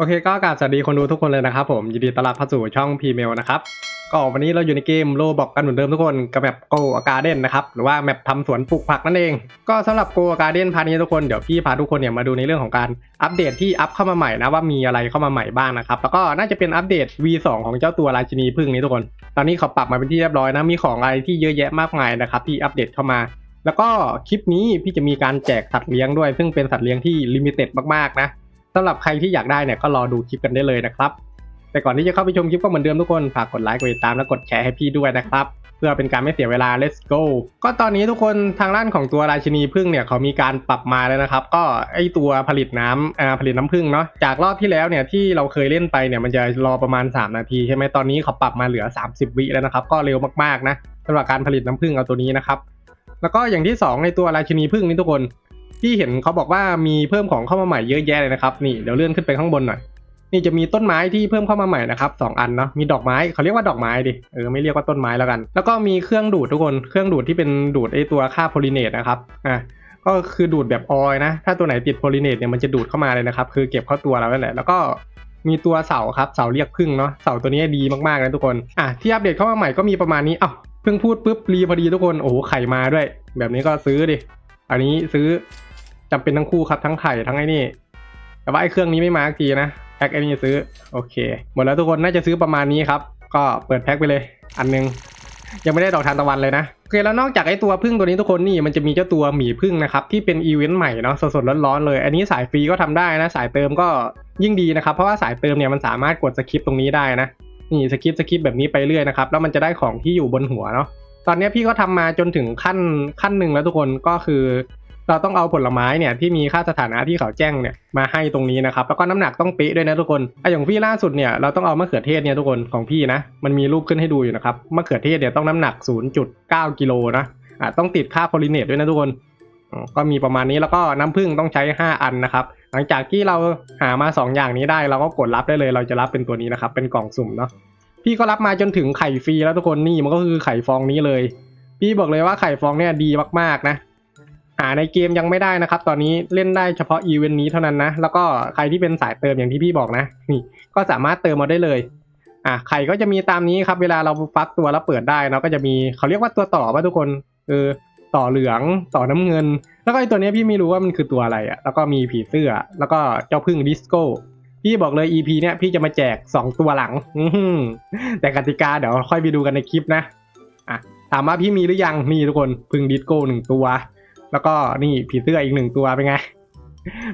โอเคก็กราบสวัสดีคนดูทุกคนเลยนะครับผม ยินดีต้อนรับเข้าสู่ช่องพีเมลนะครับ ก็วันนี้เราอยู่ในเกมโลบอกกันเหมือนเดิมทุกคนกับแบบโกอาการ์เด้นนะครับ หรือว่าแมปทำสวนปลูกผักนั่นเอง ก็สำหรับโกอาการ์เด้นพาร์ทนี้ทุกคนเดี๋ยวพี่พาทุกคนเนี่ยมาดูในเรื่องของการอัปเดตที่อัพเข้ามาใหม่นะว่ามีอะไรเข้ามาใหม่บ้างนะครับ แล้วก็น่าจะเป็นอัปเดต V2 ของเจ้าตัวราชินีพึ่งนี้ทุกคน ตอนนี้เขาปรับมาเป็นที่เรียบร้อยนะมีของอะไรที่เยอะแยะมากมายนะครับที่อัปเดตเข้ามาแล้วก็คลิปนี้พี่จะมีการแจกสัตว์เลี้ยงด้วย ซึ่งเป็นสัตว์เลี้ยงที่ลิมิเต็ดมากๆนะ สำหรับใครที่อยากได้เนี่ยก็รอดูคลิปกันได้เลยนะครับ แต่ก่อนที่จะเข้าไปชมคลิปก็เหมือนเดิมทุกคนฝากกดไลค์กดติดตามและกดแชร์ให้พี่ด้วยนะครับเพื่อเป็นการไม่เสียเวลา let's go ก็ตอนนี้ทุกคนทางด้านของตัวราชินีพึ่งเนี่ยเขามีการปรับมาแล้วนะครับ ก็ไอตัวผลิตน้ำอ่าผลิตน้ำพึ่งเนาะ จากรอบที่แล้วเนี่ยที่เราเคยเล่นไปเนี่ยมันจะรอประมาณ 3 นาทีใช่ไหมตอนนี้เขาปรับมาเหลือ 30 วิแล้วนะครับ ก็เร็วมากๆนะสำหรับการผลิตน้ำพึ่งเอาตัวนี้นะครับ แล้วก็อย่างที่สองในตัวราชินีพึ่งนี่ทุกคน ที่เห็นเขาบอกว่ามีเพิ่มของเข้ามาใหม่เยอะแยะเลยนะครับ นี่เดี๋ยวเลื่อนขึ้นไปข้างบนหน่อย นี่จะมีต้นไม้ที่เพิ่มเข้ามาใหม่นะครับสองอันเนาะ มีดอกไม้เขาเรียกว่าดอกไม้ดิ เออไม่เรียกว่าต้นไม้แล้วกัน แล้วก็มีเครื่องดูดทุกคน เครื่องดูดที่เป็นดูดไอตัวค่าโพลิเนตนะครับ อะก็คือดูดแบบออยนะ ถ้าตัวไหนติดโพลิเนตเนี่ยมันจะดูดเข้ามาเลยนะครับ คือเก็บเข้าตัวเราแล้วแหละ แล้วก็มีตัวเสาครับ เสาเรียกพึ่งเนาะ เสาตัวนี้ดีมากๆนะทุกคน อะที่อัปเดตเข้ามาใหม่ก็มีประมาณนี้อ้าวเพิ่งพูดปุ๊บรีพอดีทุกคน โอ้โหไข่มาด้วย แบบนี้ก็ซื้อดิ อันนี้ซื้อ จำเป็นทั้งคู่ครับทั้งไข่ทั้งไอ้นี่ แต่ว่าไอ้เครื่องนี้ไม่มาสักทีนะแพ็คไอ้นี่ซื้อโอเค หมดแล้วทุกคนน่าจะซื้อประมาณนี้ครับ ก็เปิดแพ็คไปเลย อันหนึงยังไม่ได้ดอกทานตะวันเลยนะโอเคแล้วนอกจากไอ้ตัวพึ่งตัวนี้ทุกคนนี่มันจะมีเจ้าตัวหมีพึ่งนะครับที่เป็นอีเวนต์ใหม่เนาะสดๆร้อนๆเลย อันนี้สายฟรีก็ทำได้นะสายเติมก็ยิ่งดีนะครับ เพราะว่าสายเติมเนี่ยมันสามารถกดสคริปตรงนี้ได้นะนี่สคริปสคริปแบบนี้ไปเรื่อยนะครับแล้วมันจะได้ของที่อยู่บนหัวเนาะตอนนี้พี่ก็ทำมาจนถึงขั้นขั้นหนึ่งแล้วทุกคนก็คือ เราต้องเอาผลไม้เนี่ยที่มีค่าสถานะที่เขาแจ้งเนี่ยมาให้ตรงนี้นะครับแล้วก็น้ำหนักต้องเป๊ะด้วยนะทุกคนไออย่างพี่ล่าสุดเนี่ยเราต้องเอามะเขือเทศเนี่ยทุกคนของพี่นะมันมีรูปขึ้นให้ดูอยู่นะครับมะเขือเทศเนี่ยต้องน้ำหนัก 0.9 กิโลนะอะต้องติดค่าโพลิเนตด้วยนะทุกคนก็มีประมาณนี้แล้วก็น้ำผึ้งต้องใช้ 5 อันนะครับ หลังจากที่เราหามา 2 อย่างนี้ได้เราก็กดรับได้เลย เราจะรับเป็นตัวนี้นะครับ เป็นกล่องสุ่มเนาะพี่ก็รับมาจนถึงไข่ฟรีแล้วทุกคนนี่มันก็คือไข่ฟองนี้เลย พี่บอกเลยว่าไข่ฟองเนี่ยดีมากๆนะ หาในเกมยังไม่ได้นะครับ ตอนนี้เล่นได้เฉพาะอีเวนต์นี้เท่านั้นนะ แล้วก็ใครที่เป็นสายเติมอย่างที่พี่บอกนะ นี่ก็สามารถเติมมาได้เลย อะไข่ก็จะมีตามนี้ครับ เวลาเราฟักตัวแล้วเปิดได้เนาะก็จะมีเขาเรียกว่าตัวต่อป่ะทุกคนเออต่อเหลืองต่อน้ำเงิน แล้วก็ไอตัวนี้พี่ไม่รู้ว่ามันคือตัวอะไรอะ่ะแล้วก็มีผีเสื้อ แล้วก็เจ้าพึ่งดิสโก้พี่บอกเลย EP เนี้ยพี่จะมาแจก 2 ตัวหลังแต่กติกาเดี๋ยวค่อยไปดูกันในคลิปนะอะถามว่าพี่มีหรือยังนี่ทุกคนพึ่งดิสโก้หนึ่งตัว แล้วก็นี่ผีเสื้ออีกหนึ่งตัวเป็นไง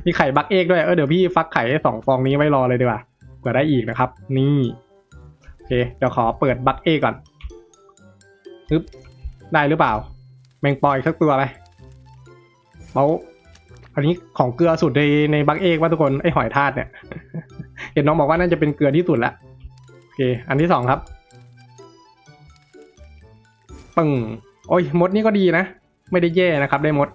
มีไข่บักเอกด้วย เออเดี๋ยวพี่ฟักไข่ให้สองฟองนี้ไว้รอเลยดีกว่าเผื่อได้อีกนะครับ นี่โอเคเดี๋ยวขอเปิดบักเอกก่อนปึ๊บได้หรือเปล่า แมงปอยสักตัวไปเอาอันนี้ของเกลือสุดในในบักเอกว่าทุกคนไอหอยทากเนี่ย เห็นน้องบอกว่าน่าจะเป็นเกลือที่สุดละโอเค อันที่สองครับปึ้งโอ้ยมดนี่ก็ดีนะ ไม่ได้แย่นะครับได้มด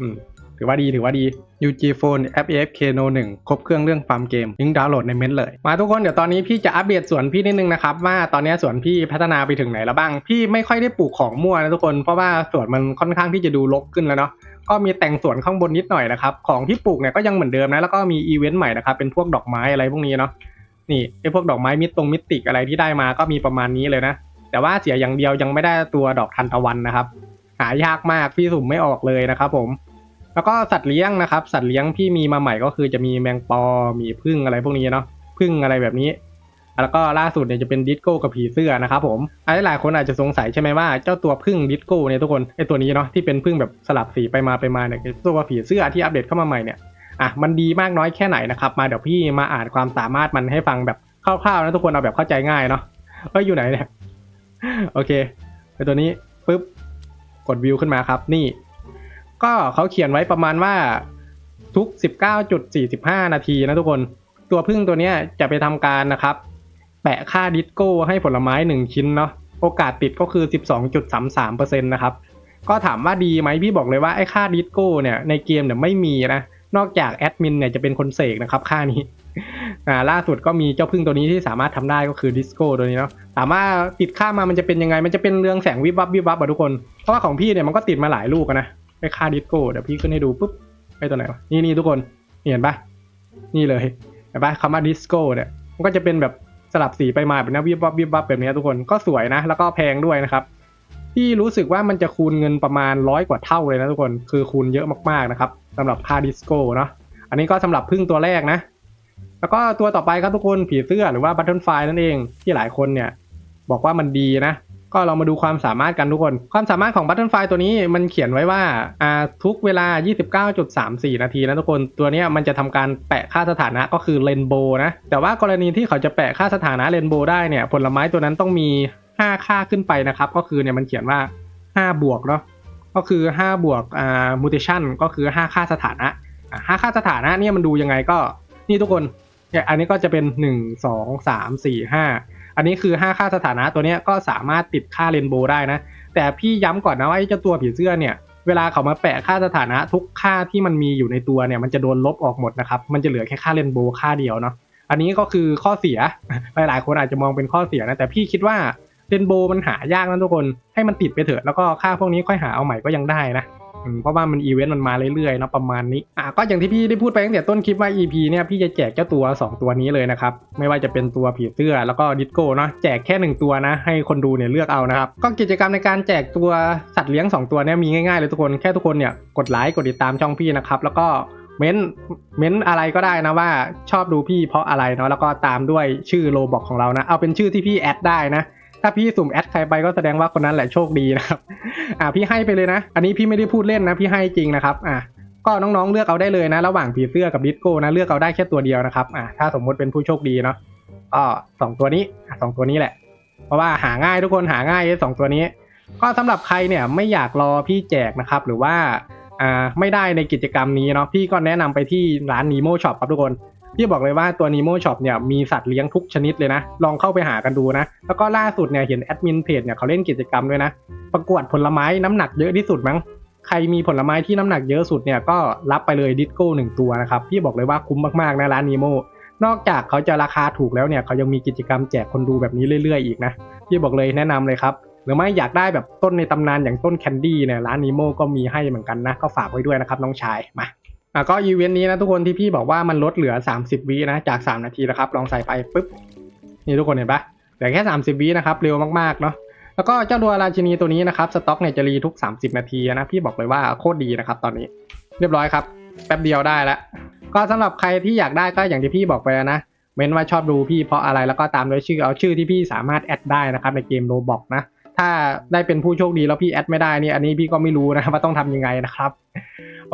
อืมถือว่าดีถือว่าดี UG Phone App AFK No 1 ครบเครื่องเรื่องฟาร์มเกมลิงก์ดาวน์โหลดในเม้นต์เลย มาทุกคนเดี๋ยวตอนนี้พี่จะอัปเดตสวนพี่นิดนึงนะครับว่าตอนนี้สวนพี่พัฒนาไปถึงไหนแล้วบ้าง พี่ไม่ค่อยได้ปลูกของมั่วนะทุกคน เพราะว่าสวนมันค่อนข้างที่จะดูรกขึ้นแล้วเนาะก็มีแต่งสวนข้างบนนิดหน่อยนะครับ ของที่ปลูกเนี่ยก็ยังเหมือนเดิมนะแล้วก็มีอีเวนต์ใหม่นะครับเป็นพวกดอกไม้อะไรพวกนี้เนาะนี่ไอพวกดอกไม้มิตรงมิติกอะไรที่ได้มาก็มีประมาณนี้เลยนะแต่ว่าเสียอย่างเดียวยังไม่ได้ตัวดอกทันตะวันนะครับายากมากพี่สุ่มไม่ออกเลยนะครับผม แล้วก็สัตว์เลี้ยงนะครับ สัตว์เลี้ยงพี่มีมาใหม่ก็คือจะมีแมงปอ มีพึ่งอะไรพวกนี้เนาะพึ่งอะไรแบบนี้ แล้วก็ล่าสุดเนี่ยจะเป็นดิสโก้กับผีเสื้อนะครับผมไอ้หลายคนอาจจะสงสัยใช่ไหมว่าเจ้าตัวพึ่งดิสโก้เนี่ยทุกคนไอ้ตัวนี้เนาะที่เป็นพึ่งแบบสลับสีไปมาไปมาเนี่ยไอ้ตัวผีเสื้อที่อัปเดตเข้ามาใหม่เนี่ยอะมันดีมากน้อยแค่ไหนนะครับ มาเดี๋ยวพี่มาอ่านความสามารถมันให้ฟังแบบคร่าวๆนะทุกคนเอาแบบเข้าใจง่ายเนาะเอ้ยอยู่ไหนเนี่ย โอเคไอตัวนี้ปุ๊บ กดวิวขึ้นมาครับ นี่ ก็เขาเขียนไว้ประมาณว่าทุก 19.45 นาทีนะทุกคน ตัวพึ่งตัวนี้จะไปทำการนะครับ แปะค่าดิสโก้ให้ผลไม้ 1 ชิ้นเนาะโอกาสติดก็คือ 12.33%นะครับ ก็ถามว่าดีไหมพี่บอกเลยว่าไอ้ค่าดิสโก้เนี่ยในเกมเนี่ยไม่มีนะ นอกจากแอดมินเนี่ยจะเป็นคนเสกนะครับค่านี้ อ่าล่าสุดก็มีเจ้าพึ่งตัวนี้ที่สามารถทำได้ก็คือดิสโก้ตัวนี้เนาะถามว่าติดค่ามามันจะเป็นยังไง มันจะเป็นเรืองแสงวิบวับวิบวับอะทุกคน เพราะว่าของพี่เนี่ยมันก็ติดมาหลายลูกนะไอ้ค่าดิสโก้เดี๋ยวพี่ขึ้นให้ดูปุ๊บไอ้ตัวไหนวะนี่นี่ทุกคนเห็นปะนี่เลยเห็นปะคำว่าดิสโก้เนี่ยมันก็จะเป็นแบบสลับสีไปมาแบบนี้วิบวับวิบวับแบบนี้ทุกคนก็สวยนะ แล้วก็แพงด้วยนะครับพี่รู้สึกว่ามันจะคูณเงินประมาณร้อยกว่าเท่าเลยนะทุกคนคือคูณเยอะมากๆนะครับสำหรับค่าดิสโก้เนาะอันนี้ก็สำหรับพึ่งตัวแรกนะ แล้วก็ตัวต่อไปครับทุกคนผีเสื้อหรือว่าบัตเทิลไฟนั่นเองที่หลายคนเนี่ยบอกว่ามันดีนะ ก็เรามาดูความสามารถกันทุกคน ความสามารถของ Butterfly ตัวนี้มันเขียนไว้ว่าอ่าทุกเวลา 29.34 นาทีนะทุกคนตัวนี้มันจะทำการแปะค่าสถานะก็คือเรนโบว์นะ แต่ว่ากรณีที่เขาจะแปะค่าสถานะเรนโบได้เนี่ยผลไม้ตัวนั้นต้องมี 5 ค่าขึ้นไปนะครับ ก็คือเนี่ยมันเขียนว่า 5 บวกเนาะก็คือ 5 บวกอ่า mutation ก็คือ 5 ค่าสถานะอ่า5ค่าสถานะเนี่ยมันดูยังไงก็นี่ทุกคน เนี่ยอันนี้ก็จะเป็น1 2 3 4 5อันนี้คือ5ค่าสถานะตัวเนี้ยก็สามารถติดค่าเรนโบว์ได้นะ แต่พี่ย้ำก่อนนะว่าไอ้เจ้าตัวผีเสื้อเนี่ยเวลาเขามาแปะค่าสถานะทุกค่าที่มันมีอยู่ในตัวเนี่ยมันจะโดนลบออกหมดนะครับ มันจะเหลือแค่ค่าเรนโบว์ค่าเดียวเนาะอันนี้ก็คือข้อเสียหลายๆคนอาจจะมองเป็นข้อเสียนะแต่พี่คิดว่าเรนโบว์มันหายากนะทุกคนให้มันติดไปเถอะแล้วก็ค่าพวกนี้ค่อยหาเอาใหม่ก็ยังได้นะ เพราะว่ามันอีเวนต์มันมาเรื่อยๆนะประมาณนี้อะก็อย่างที่พี่ได้พูดไปตั้งแต่ต้นคลิปว่า EP เนี่ยพี่จะแจกเจ้าตัว 2 ตัวนี้เลยนะครับ ไม่ว่าจะเป็นตัวผีเสื้อแล้วก็ดิสโก้เนาะแจกแค่ 1 ตัวนะ ให้คนดูเนี่ยเลือกเอานะครับ ก็กิจกรรมในการแจกตัวสัตว์เลี้ยง 2 ตัวเนี่ยมีง่ายๆเลยทุกคนแค่ทุกคนเนี่ยกดไลค์กดติดตามช่องพี่นะครับแล้วก็เม้นเม้นอะไรก็ได้นะว่าชอบดูพี่เพราะอะไรเนาะแล้วก็ตามด้วยชื่อโลบอกของเรานะ เอาเป็นชื่อที่พี่แอดได้นะ ถ้าพี่สุ่มแอดใครไปก็แสดงว่าคนนั้นแหละโชคดีนะครับ อ่าพี่ให้ไปเลยนะ อันนี้พี่ไม่ได้พูดเล่นนะพี่ให้จริงนะครับอะก็น้องๆเลือกเอาได้เลยนะ ระหว่างผีเสื้อกับดิสโก้นะเลือกเอาได้แค่ตัวเดียวนะครับอะถ้าสมมติเป็นผู้โชคดีเนาะก็สองตัวนี้อะสองตัวนี้แหละ เพราะว่าหาง่ายทุกคนหาง่ายสองตัวนี้ ก็สำหรับใครเนี่ยไม่อยากรอพี่แจกนะครับ หรือว่าอ่าไม่ได้ในกิจกรรมนี้เนาะพี่ก็แนะนำไปที่ร้าน Nemo Shop ครับทุกคน พี่บอกเลยว่าตัว Nemo Shop เนี่ยมีสัตว์เลี้ยงทุกชนิดเลยนะ ลองเข้าไปหากันดูนะ แล้วก็ล่าสุดเนี่ยเห็นแอดมินเพจเนี่ยเขาเล่นกิจกรรมด้วยนะ ประกวดผลไม้น้ำหนักเยอะที่สุดมั้ง ใครมีผลไม้ที่น้ำหนักเยอะสุดเนี่ยก็รับไปเลยดิสโก้หนึ่งตัวนะครับ พี่บอกเลยว่าคุ้มมากๆนะร้าน Nemo นอกจากเขาจะราคาถูกแล้วเนี่ยเขายังมีกิจกรรมแจกคนดูแบบนี้เรื่อย ๆ อีกนะ พี่บอกเลยแนะนำเลยครับ หรือไม่อยากได้แบบต้นในตำนานอย่างต้นแคนดี้เนี่ยร้าน Nemo ก็มีให้เหมือนกันนะก็ฝากไว้ด้วยนะครับน้องชายมา อะก็อีเวนต์นี้นะทุกคนที่พี่บอกว่ามันลดเหลือ 30วินะจาก 3 นาทีนะครับ ลองใส่ไปปุ๊บนี่ทุกคนเห็นปะเหลือแค่ 30วินะครับเร็วมากๆเนาะแล้วก็เจ้าตัวราชินีตัวนี้นะครับสต็อกเนี่ยจะรีทุก 30 นาทีนะพี่บอกเลยว่าโคตรดีนะครับตอนนี้เรียบร้อยครับแป๊บเดียวได้แล้วก็สำหรับใครที่อยากได้ก็อย่างที่พี่บอกไปแล้วนะเม้นว่าชอบดูพี่เพราะอะไรแล้วก็ตามด้วยชื่อเอาชื่อที่พี่สามารถแอดได้นะครับในเกมโรบอกนะถ้าได้เป็นผู้โชคดีแล้วพี่แอดไม่ได้นี่อันนี้พี่ก็ไม่รู้นะว่าต้องทำยังไงนะครับ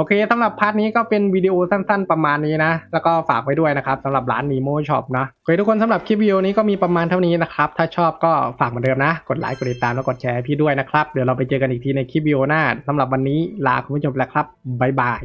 โอเคสำหรับพาร์ทนี้ก็เป็นวิดีโอสั้นๆ ประมาณนี้นะ แล้วก็ฝากไว้ด้วยนะครับสำหรับร้าน Nemo Shop นะโอเคทุกคนสำหรับคลิปวิดีโอนี้ก็มีประมาณเท่านี้นะครับ ถ้าชอบก็ฝากเหมือนเดิมนะ กดไลค์ กดติดตามแล้วกดแชร์พี่ด้วยนะครับ เดี๋ยวเราไปเจอกันอีกทีในคลิปวิดีโอหน้าสำหรับวันนี้ลาคุณผู้ชมแล้วครับบ๊ายบาย